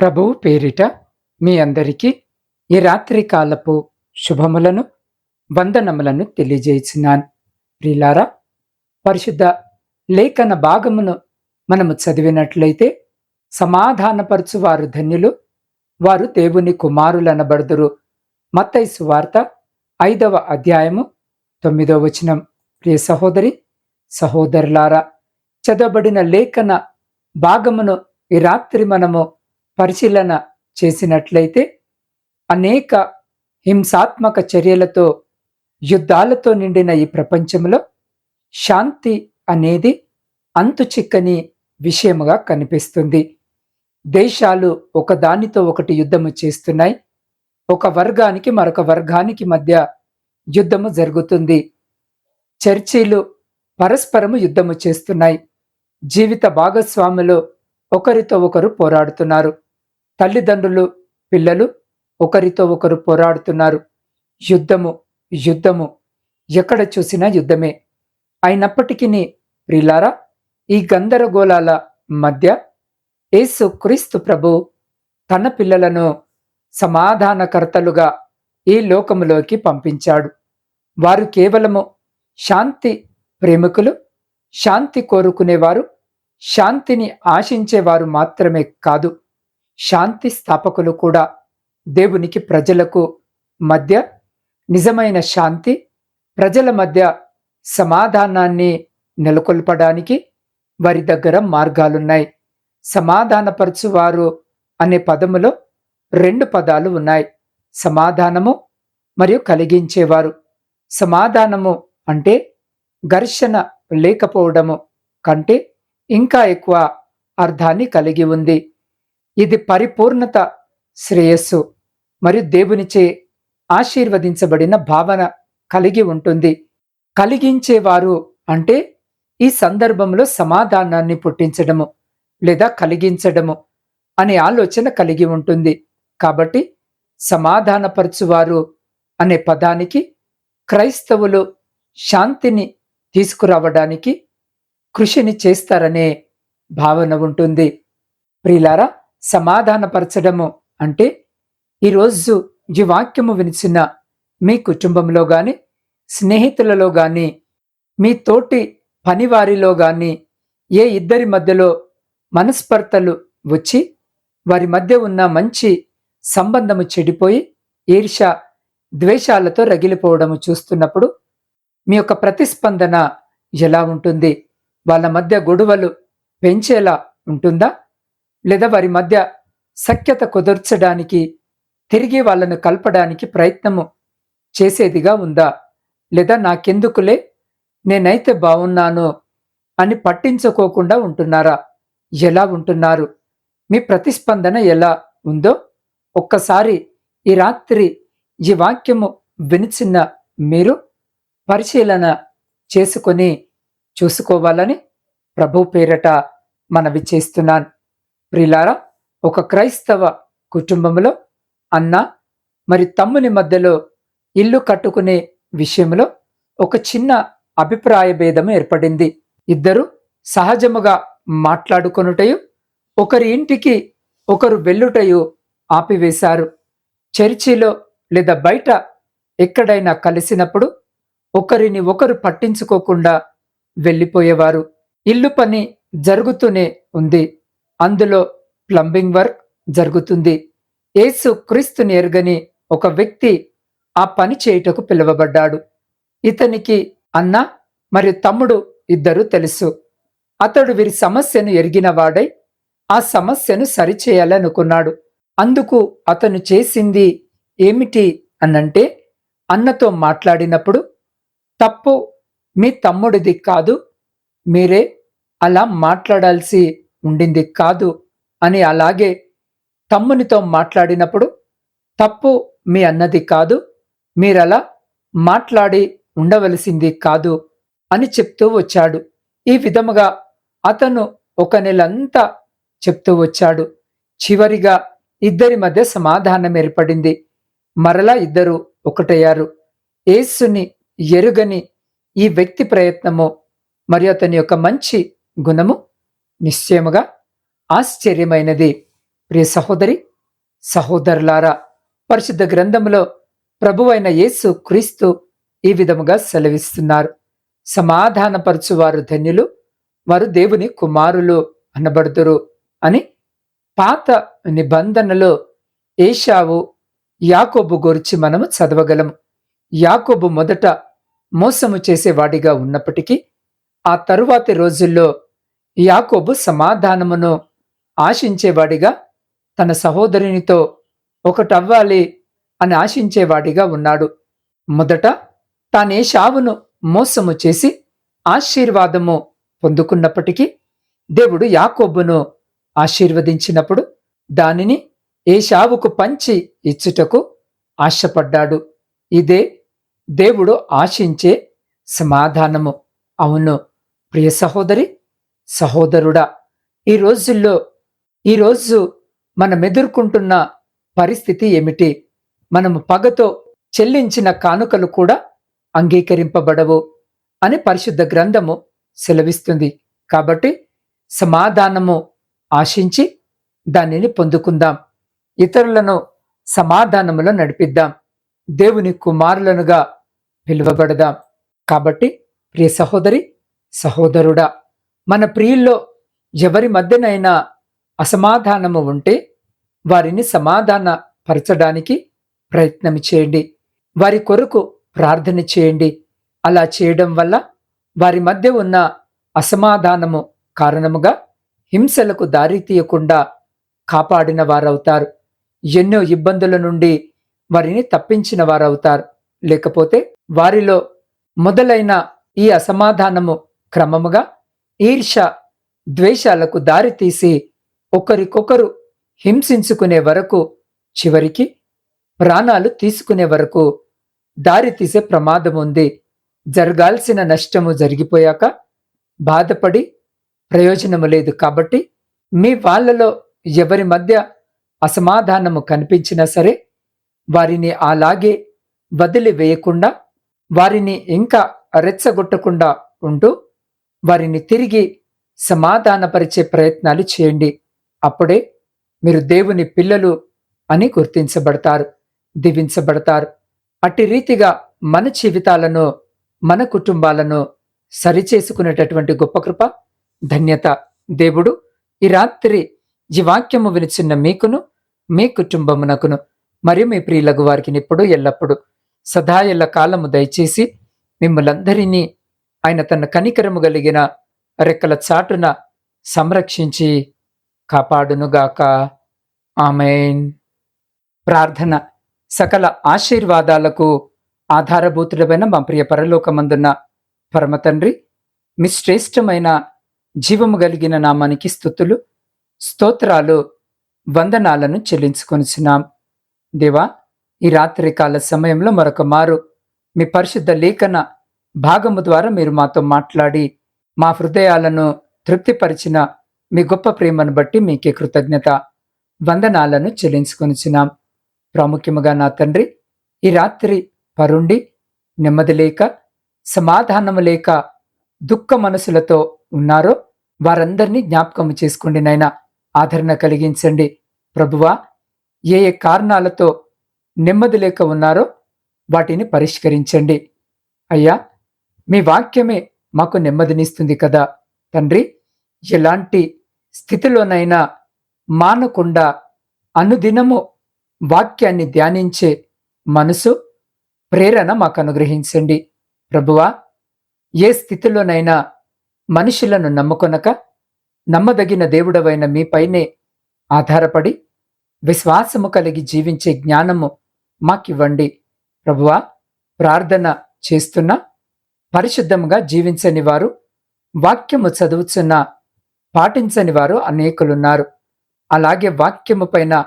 ప్రభువు పేరిట మీ అందరికీ ఈ రాత్రి కాలపు శుభములను వందనములను తెలియజేసినాను. ప్రిలారా పరిశుద్ధ లేఖన భాగమును మనము చదివినట్లయితే సమాధానపరచు వారు ధన్యులు. వారు దేవుని కుమారులనబడుదురు. మత్తైసు వార్త ఐదవ అధ్యాయము తొమ్మిదవ వచనం. ప్రియ సహోదరి సహోదరులారా చదవబడిన లేఖన భాగమును ఈ రాత్రి మనము పరిశీలన చేసినట్లయితే అనేక హింసాత్మక చర్యలతో యుద్ధాలతో నిండిన ఈ ప్రపంచంలో శాంతి అనేది అంతు చిక్కని విషయముగా కనిపిస్తుంది. దేశాలు ఒకదానితో ఒకటి యుద్ధము చేస్తున్నాయి. ఒక వర్గానికి మరొక వర్గానికి మధ్య యుద్ధము జరుగుతుంది. చర్చీలు పరస్పరము యుద్ధము చేస్తున్నాయి. జీవిత భాగస్వాములు ఒకరితో ఒకరు పోరాడుతున్నారు. తల్లిదండ్రులు పిల్లలు ఒకరితో ఒకరు పోరాడుతున్నారు. యుద్ధము యుద్ధము. ఎక్కడ చూసినా యుద్ధమే. అయినప్పటికీ ప్రిలారా ఈ గందరగోళాల మధ్య యేసు క్రీస్తు ప్రభు తన పిల్లలను సమాధానకర్తలుగా ఈ లోకములోకి పంపించాడు. వారు కేవలము శాంతి ప్రేమికులు శాంతి కోరుకునేవారు శాంతిని ఆశించేవారు మాత్రమే కాదు. శాంతి స్థాపకులు కూడా దేవునికి ప్రజలకు మధ్య నిజమైన శాంతి ప్రజల మధ్య సమాధానాన్ని నెలకొల్పడానికి వారి దగ్గర మార్గాలున్నాయి. సమాధానపరచువారు అనే పదములో రెండు పదాలు ఉన్నాయి. సమాధానము మరియు కలిగించేవారు. సమాధానము అంటే ఘర్షణ లేకపోవడము కంటే ఇంకా ఎక్కువ అర్థాన్ని కలిగి ఉంది. ఇది పరిపూర్ణత శ్రేయస్సు మరియు దేవునిచే ఆశీర్వదించబడిన భావన కలిగి ఉంటుంది. కలిగించేవారు అంటే ఈ సందర్భంలో సమాధానాన్ని పుట్టించడము లేదా కలిగించడము అనే ఆలోచన కలిగి ఉంటుంది. కాబట్టి సమాధానపరచువారు అనే పదానికి క్రైస్తవులు శాంతిని తీసుకురావడానికి కృషిని చేస్తారనే భావన ఉంటుంది. ప్రిలారా సమాధానపరచడము అంటే ఈరోజు ఈ వాక్యము వినిచిన మీ కుటుంబంలో గాని స్నేహితులలో గాని మీ తోటి పనివారిలో గాని ఏ ఇద్దరి మధ్యలో మనస్పర్తలు వచ్చి వారి మధ్య ఉన్న మంచి సంబంధము చెడిపోయి ఈర్ష ద్వేషాలతో రగిలిపోవడము చూస్తున్నప్పుడు మీ యొక్క ప్రతిస్పందన ఎలా ఉంటుంది? వాళ్ళ మధ్య గొడవలు పెంచేలా ఉంటుందా? లేదా వారి మధ్య సఖ్యత కుదర్చడానికి తిరిగి వాళ్ళను కలపడానికి ప్రయత్నము చేసేదిగా ఉందా? లేదా నాకెందుకులే? నేనైతే బాగున్నాను అని పట్టించుకోకుండా ఉంటున్నారా? ఎలా ఉంటున్నారు? మీ ప్రతిస్పందన ఎలా ఉందో ఒక్కసారి ఈ రాత్రి ఈ వాక్యము వినిచిన్న మీరు పరిశీలన చేసుకొని చూసుకోవాలని ప్రభు పేరట మనవి చేస్తున్నాను. ప్రిలారా ఒక క్రైస్తవ కుటుంబంలో అన్న మరి తమ్ముని మధ్యలో ఇల్లు కట్టుకునే విషయంలో ఒక చిన్న అభిప్రాయ భేదం ఏర్పడింది. ఇద్దరు సహజముగా మాట్లాడుకొనుటయు ఒకరి ఇంటికి ఒకరు వెళ్ళుటయు ఆపివేశారు. చర్చిలో లేదా బయట ఎక్కడైనా కలిసినప్పుడు ఒకరిని ఒకరు పట్టించుకోకుండా వెళ్ళిపోయేవారు. ఇల్లు పని జరుగుతూనే ఉంది. అందులో ప్లంబింగ్ వర్క్ జరుగుతుంది. యేసు క్రీస్తుని ఎరగని ఒక వ్యక్తి ఆ పని చేయుటకు పిలువబడ్డాడు. ఇతనికి అన్న మరియు తమ్ముడు ఇద్దరు తెలుసు. అతడు వీరి సమస్యను ఎరిగినవాడై ఆ సమస్యను సరిచేయాలనుకున్నాడు. అందుకు అతను చేసింది ఏమిటి అనంటే అన్నతో మాట్లాడినప్పుడు తప్పు మీ తమ్ముడిది కాదు మీరే అలా మాట్లాడాల్సి ఉండింది కాదు అని అలాగే తమ్మునితో మాట్లాడినప్పుడు తప్పు మీ అన్నది కాదు మీరలా మాట్లాడి ఉండవలసింది కాదు అని చెప్తూ వచ్చాడు. ఈ విధముగా అతను ఒక నెలంతా చెప్తూ వచ్చాడు. చివరిగా ఇద్దరి మధ్య సమాధానం ఏర్పడింది. మరలా ఇద్దరు ఒకటయ్యారు. ఏసుని ఎరుగని ఈ వ్యక్తి ప్రయత్నము మరియు అతని యొక్క మంచి గుణము నిశ్చయముగా ఆశ్చర్యమైనది. ప్రియ సహోదరి సహోదరులారా పరిశుద్ధ గ్రంథములో ప్రభువైన యేసు క్రీస్తు ఈ విధముగా సెలవిస్తున్నారు. సమాధానపరచువారు ధన్యులు వారు దేవుని కుమారులు అనబడుదురు అని పాత నిబంధనలో ఏషావు యాకోబు గురించి మనము చదవగలము యాకోబు మొదట మోసము చేసేవాడిగా ఉన్నప్పటికీ ఆ తరువాతి రోజుల్లో యాకోబు సమాధానమును ఆశించేవాడిగా తన సహోదరునితో ఒకటవ్వాలి అని ఆశించేవాడిగా ఉన్నాడు. మొదట తానే షావును మోసము చేసి ఆశీర్వాదము పొందుకున్నప్పటికీ దేవుడు యాకోబును ఆశీర్వదించినప్పుడు దానిని ఏ షావుకు పంచి ఇచ్చుటకు ఆశపడ్డాడు. ఇదే దేవుడు ఆశించే సమాధానము. అవును ప్రియ సహోదరి సహోదరుడా ఈ రోజుల్లో ఈరోజు మనం ఎదుర్కొంటున్న పరిస్థితి ఏమిటి? మనము పగతో చెల్లించిన కానుకలు కూడా అంగీకరింపబడవు అని పరిశుద్ధ గ్రంథము సెలవిస్తుంది. కాబట్టి సమాధానము ఆశించి దానిని పొందుకుందాం. ఇతరులను సమాధానములో నడిపిద్దాం. దేవుని కుమారులనుగా పిలువబడదాం. కాబట్టి ప్రియ సహోదరి సహోదరుడా మన ప్రియుల్లో ఎవరి మధ్యనైనా అసమాధానము ఉంటే వారిని సమాధాన పరచడానికి ప్రయత్నం చేయండి. వారి కొరకు ప్రార్థన చేయండి. అలా చేయడం వల్ల వారి మధ్య ఉన్న అసమాధానము కారణముగా హింసలకు దారి తీయకుండా కాపాడిన వారవుతారు. ఎన్నో ఇబ్బందుల నుండి వారిని తప్పించిన వారవుతారు. లేకపోతే వారిలో మొదలైన ఈ అసమాధానము క్రమముగా ఈర్ష ద్వేషాలకు దారితీసి ఒకరికొకరు హింసించుకునే వరకు చివరికి ప్రాణాలు తీసుకునే వరకు దారితీసే ప్రమాదం ఉంది. జరగాల్సిన నష్టము జరిగిపోయాక బాధపడి ప్రయోజనము లేదు కాబట్టి మీ వాళ్ళలో ఎవరి మధ్య అసమాధానము కనిపించినా సరే వారిని అలాగే వదిలి వేయకుండా వారిని ఇంకా రెచ్చగొట్టకుండా ఉంటూ వారిని తిరిగి సమాధానపరిచే ప్రయత్నాలు చేయండి. అప్పుడే మీరు దేవుని పిల్లలు అని గుర్తించబడతారు దీవించబడతారు. అట్టి రీతిగా మన జీవితాలను మన కుటుంబాలను సరిచేసుకునేటటువంటి గొప్ప కృప ధన్యత దేవుడు ఈ రాత్రి జీవాక్యము వినిచిన్న మీకును మీ కుటుంబమునకును మరియు మీ ప్రియులకు వారికి ఇప్పుడు ఎల్లప్పుడు సదా ఎల్ల కాలము దయచేసి మిమ్మలందరినీ ఆయన తన కనికరము కలిగిన రెక్కల చాటున సంరక్షించి కాపాడునుగాక. ఆమెన్. ప్రార్థన. సకల ఆశీర్వాదాలకు ఆధారభూతుడమైన మా ప్రియ పరలోకమందున్న పరమ తండ్రి మీ శ్రేష్టమైన జీవము కలిగిన నామానికి స్థుతులు స్తోత్రాలు వందనాలను చెల్లించుకొనిచున్నాం. దేవా ఈ రాత్రికాల సమయంలో మరొక మారు మీ పరిశుద్ధ లేఖన భాగము ద్వారా మీరు మాతో మాట్లాడి మా హృదయాలను తృప్తిపరిచిన మీ గొప్ప ప్రేమను బట్టి మీకే కృతజ్ఞత వందనాలను చెల్లించుకొనిచున్నాం. ప్రాముఖ్యముగా నా తండ్రి ఈ రాత్రి పరుండి నెమ్మది లేక సమాధానము లేక దుఃఖ మనసులతో ఉన్నారో వారందరినీ జ్ఞాపకము చేసుకోండి నైనా ఆదరణ కలిగించండి. ప్రభువా ఏ ఏ కారణాలతో నెమ్మది లేక ఉన్నారో వాటిని పరిష్కరించండి. అయ్యా మీ వాక్యమే మాకు నెమ్మదినిస్తుంది కదా. తండ్రి ఎలాంటి స్థితిలోనైనా మానకుండా అనుదినము వాక్యాన్ని ధ్యానించే మనసు ప్రేరణ మాకు అనుగ్రహించండి. ప్రభువా ఏ స్థితిలోనైనా మనుషులను నమ్ముకొనక నమ్మదగిన దేవుడవైన మీపైనే ఆధారపడి విశ్వాసము కలిగి జీవించే జ్ఞానము మాకివ్వండి. ప్రభువా ప్రార్థన చేస్తున్న. పరిశుద్ధముగా జీవించని వారు వాక్యము చదువుతున్న పాటించని వారు అనేకులున్నారు. అలాగే వాక్యము పైన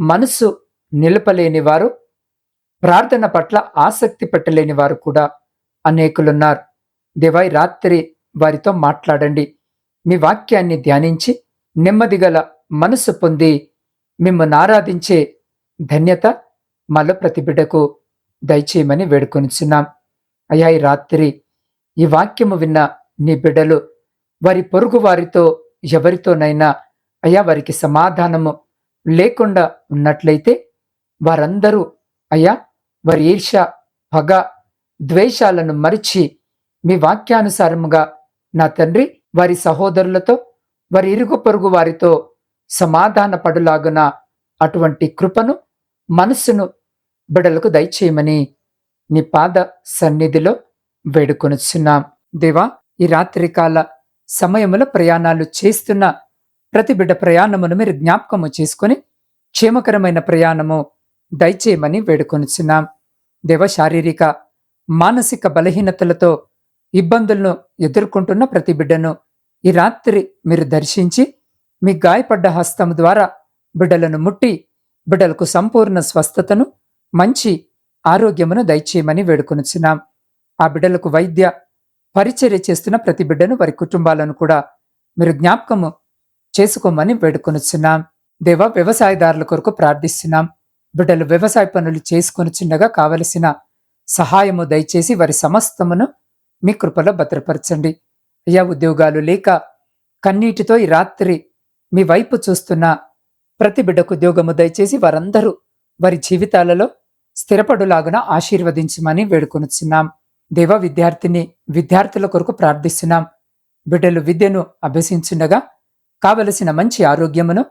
మనసు నిలపలేని వారు ప్రార్థన పట్ల ఆసక్తి పెట్టలేని వారు కూడా అనేకులున్నారు. దేవాయి రాత్రి వారితో మాట్లాడండి. మీ వాక్యాన్ని ధ్యానించి నెమ్మదిగల మనసు పొంది మిమ్మల్ని ఆరాధించే ధన్యత మళ్ళీ ప్రతి బిడ్డకు దయచేయమని వేడుకొనిచున్నాం. అయ్యా ఈ రాత్రి ఈ వాక్యము విన్న నీ బిడ్డలు వారి పొరుగు వారితో ఎవరితోనైనా అయ్యా వారికి సమాధానము లేకుండా ఉన్నట్లయితే వారందరూ అయ్యా వారి ఈర్ష పగ ద్వేషాలను మరిచి మీ వాక్యానుసారముగా నా తండ్రి వారి సహోదరులతో వారి ఇరుగు పొరుగు వారితో సమాధాన పడులాగున అటువంటి కృపను మనస్సును బిడలకు దయచేయమని నీ పాద సన్నిధిలో వేడుకొనుచున్నాం. దేవా ఈ రాత్రికాల సమయములో ప్రయాణాలు చేస్తున్న ప్రతి బిడ్డ ప్రయాణమును మీరు జ్ఞాపకము చేసుకొని క్షేమకరమైన ప్రయాణము దయచేయమని వేడుకొనుచున్నాం. దేవ శారీరక మానసిక బలహీనతలతో ఇబ్బందులను ఎదుర్కొంటున్న ప్రతి బిడ్డను ఈ రాత్రి మీరు దర్శించి మీ గాయపడ్డ హస్తం ద్వారా బిడ్డలను ముట్టి బిడ్డలకు సంపూర్ణ స్వస్థతను మంచి ఆరోగ్యమును దయచేయమని వేడుకొనుచున్నాం. ఆ బిడ్డలకు వైద్య పరిచర్య చేస్తున్న ప్రతి బిడ్డను వారి కుటుంబాలను కూడా మీరు జ్ఞాపకము చేసుకోమని వేడుకొనుచున్నాం. దేవ వ్యవసాయదారుల కొరకు ప్రార్థిస్తున్నాం. బిడ్డలు వ్యవసాయ పనులు చేసుకొని చిన్నగా కావలసిన సహాయము దయచేసి వారి సమస్తమును మీ కృపలో భద్రపరచండి. అయ్యా ఉద్యోగాలు లేక కన్నీటితో ఈ రాత్రి మీ వైపు చూస్తున్న ప్రతి బిడ్డకు ఉద్యోగము దయచేసి వారందరూ వారి జీవితాలలో స్థిరపడులాగున ఆశీర్వదించమని వేడుకొనుచున్నాం. దేవ విద్యార్థిని విద్యార్థుల కొరకు ప్రార్థిస్తున్నాం. బిడ్డలు విద్యను అభ్యసించుండగా కావలసిన మంచి ఆరోగ్యమును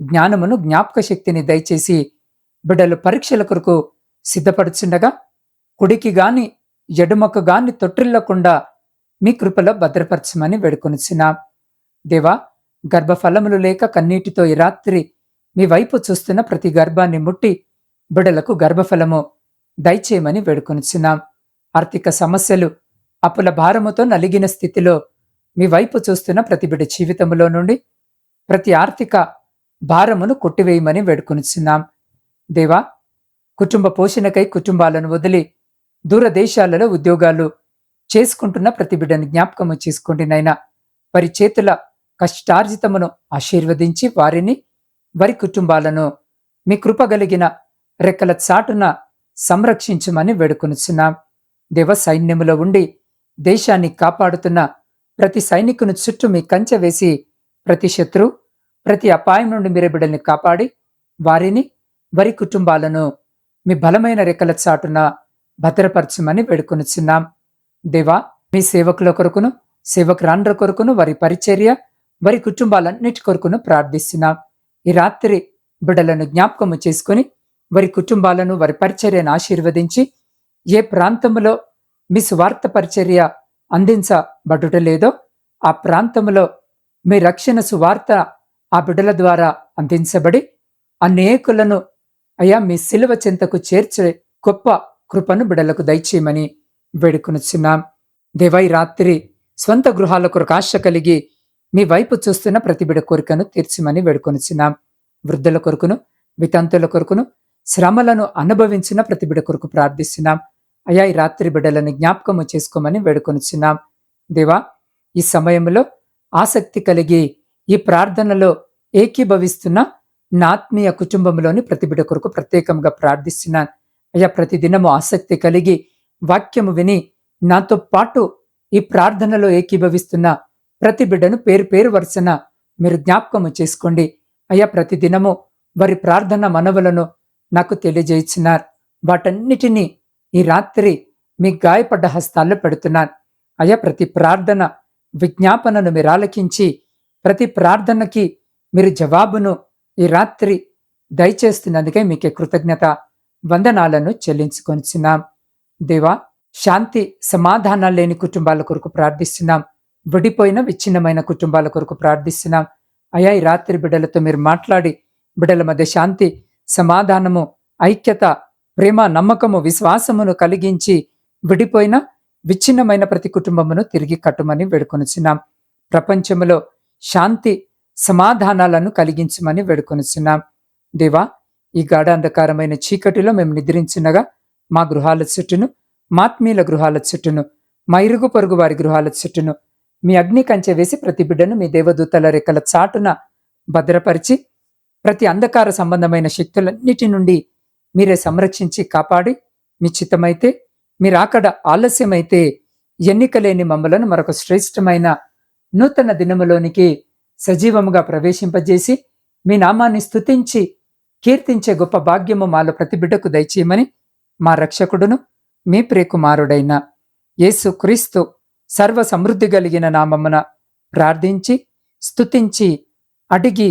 జ్ఞానమును జ్ఞాపక శక్తిని దయచేసి బిడ్డలు పరీక్షల కొరకు సిద్ధపడుచుండగా కుడికి గాని ఎడుమకు గాని తొట్టిల్లకుండా మీ కృపలో భద్రపరచమని వేడుకొనిచున్నాం. దేవా గర్భఫలములు లేక కన్నీటితో ఈ రాత్రి మీ వైపు చూస్తున్న ప్రతి గర్భాన్ని ముట్టి బిడలకు గర్భఫలము దయచేయమని వేడుకొనిచున్నాం. ఆర్థిక సమస్యలు అప్పుల భారముతో నలిగిన స్థితిలో మీ వైపు చూస్తున్న ప్రతి బిడ జీవితంలో నుండి ప్రతి ఆర్థిక భారమును కొట్టివేయమని వేడుకొనిచున్నాం. దేవా కుటుంబ పోషణకై కుటుంబాలను వదిలి దూరదేశాలలో ఉద్యోగాలు చేసుకుంటున్న ప్రతి బిడ్డని జ్ఞాపకము చేసుకోండి నైనా వారి చేతుల కష్టార్జితమును ఆశీర్వదించి వారిని వారి కుటుంబాలను మీ కృపగలిగిన రెక్కల చాటున సంరక్షించమని వేడుకొనుచున్నాం. దేవ సైన్యములో ఉండి దేశాన్ని కాపాడుతున్న ప్రతి సైనికుని చుట్టూ మీ కంచె వేసి ప్రతి శత్రు ప్రతి అపాయం నుండి మీరు బిడ్డల్ని కాపాడి వారిని వారి కుటుంబాలను మీ బలమైన రెక్కల చాటున భద్రపరచమని వేడుకొనిచున్నాం. దేవా మీ సేవకుల కొరకును సేవకురాండ్ర కొరకును వారి పరిచర్య వారి కుటుంబాలన్నిటి కొరకును ప్రార్థిస్తున్నాం. ఈ రాత్రి బిడ్డలను జ్ఞాపకము చేసుకుని వారి కుటుంబాలను వారి పరిచర్యను ఆశీర్వదించి ఏ ప్రాంతంలో మీ స్వార్థ పరిచర్య అందించబడుట లేదో ఆ ప్రాంతంలో మీ రక్షణ సువార్త ఆ బిడ్డల ద్వారా అందించబడి అనేకులను అయ్యా మీ శిలువ చెంతకు చేర్చే గొప్ప కృపను బిడలకు దయచేయమని వేడుకొనుచున్నాం. దేవై రాత్రి స్వంత గృహాల కొరకు ఆశ కలిగి మీ వైపు చూస్తున్న ప్రతి బిడ కోరికను తీర్చమని వేడుకొనుచున్నాం. వృద్ధుల కొరకును వితంతుల కొరకును శ్రమలను అనుభవించిన ప్రతి బిడ కొరకు ప్రార్థిస్తున్నాం. అయా ఈ రాత్రి బిడ్డలను జ్ఞాపకము చేసుకోమని వేడుకొనిచున్నాం. దేవా ఈ సమయంలో ఆసక్తి కలిగి ఈ ప్రార్థనలో ఏకీభవిస్తున్న నా ఆత్మీయ కుటుంబంలోని ప్రతి బిడ కొరకు ప్రత్యేకంగా ప్రార్థిస్తున్నాను అయ్యా ప్రతిదినము ఆసక్తి కలిగి వాక్యము విని నాతో పాటు ఈ ప్రార్థనలో ఏకీభవిస్తున్న ప్రతి బిడ్డను పేరు పేరు వరుసన మీరు జ్ఞాపకము చేసుకోండి. అయ్యా ప్రతిదినము వారి ప్రార్థన మనవులను నాకు తెలియజేయించినారు వాటన్నిటినీ ఈ రాత్రి మీ గాయపడ్డ హస్తాల్లో పెడుతున్నాను. అయ్యా ప్రతి ప్రార్థన విజ్ఞాపనను మీరు ఆలకించి ప్రతి ప్రార్థనకి మీరు జవాబును ఈ రాత్రి దయచేస్తున్నందుకే మీకే కృతజ్ఞత వందనాలను చెల్లించుకొనిచున్నాం. దేవా శాంతి సమాధానాలు లేని కుటుంబాల కొరకు ప్రార్థిస్తున్నాం. విడిపోయిన విచ్ఛిన్నమైన కుటుంబాల కొరకు ప్రార్థిస్తున్నాం. అయా ఈ రాత్రి బిడ్డలతో మీరు మాట్లాడి బిడ్డల మధ్య శాంతి సమాధానము ఐక్యత ప్రేమ నమ్మకము విశ్వాసమును కలిగించి విడిపోయిన విచ్ఛిన్నమైన ప్రతి కుటుంబమును తిరిగి కట్టుమని వేడుకొనుచున్నాం. ప్రపంచములో శాంతి సమాధానాలను కలిగించమని వేడుకొనుచున్నాం. దేవా ఈ గాఢాంధకారమైన చీకటిలో మేము నిద్రించినగా మా గృహాల చుట్టూను మాత్మీయుల గృహాల చుట్టూను మా ఇరుగు పొరుగు వారి గృహాల చుట్టూను మీ అగ్ని కంచె వేసి ప్రతి బిడ్డను మీ దేవదూతల రెక్కల చాటున భద్రపరిచి ప్రతి అంధకార సంబంధమైన శక్తులన్నిటి నుండి మీరే సంరక్షించి కాపాడి మీ చిత్తమైతే మీరు అక్కడ ఆలస్యమైతే ఎన్నికలేని మమ్మలను మరొక శ్రేష్టమైన నూతన దినములోనికి సజీవముగా ప్రవేశింపజేసి మీ నామాన్ని స్థుతించి కీర్తించే గొప్ప భాగ్యము మాలో ప్రతి బిడ్డకు దయచేయమని మా రక్షకుడును మీ ప్రియకుమారుడైన యేసు క్రీస్తు సర్వ సమృద్ధి కలిగిన నామమున ప్రార్థించి స్తుతించి అడిగి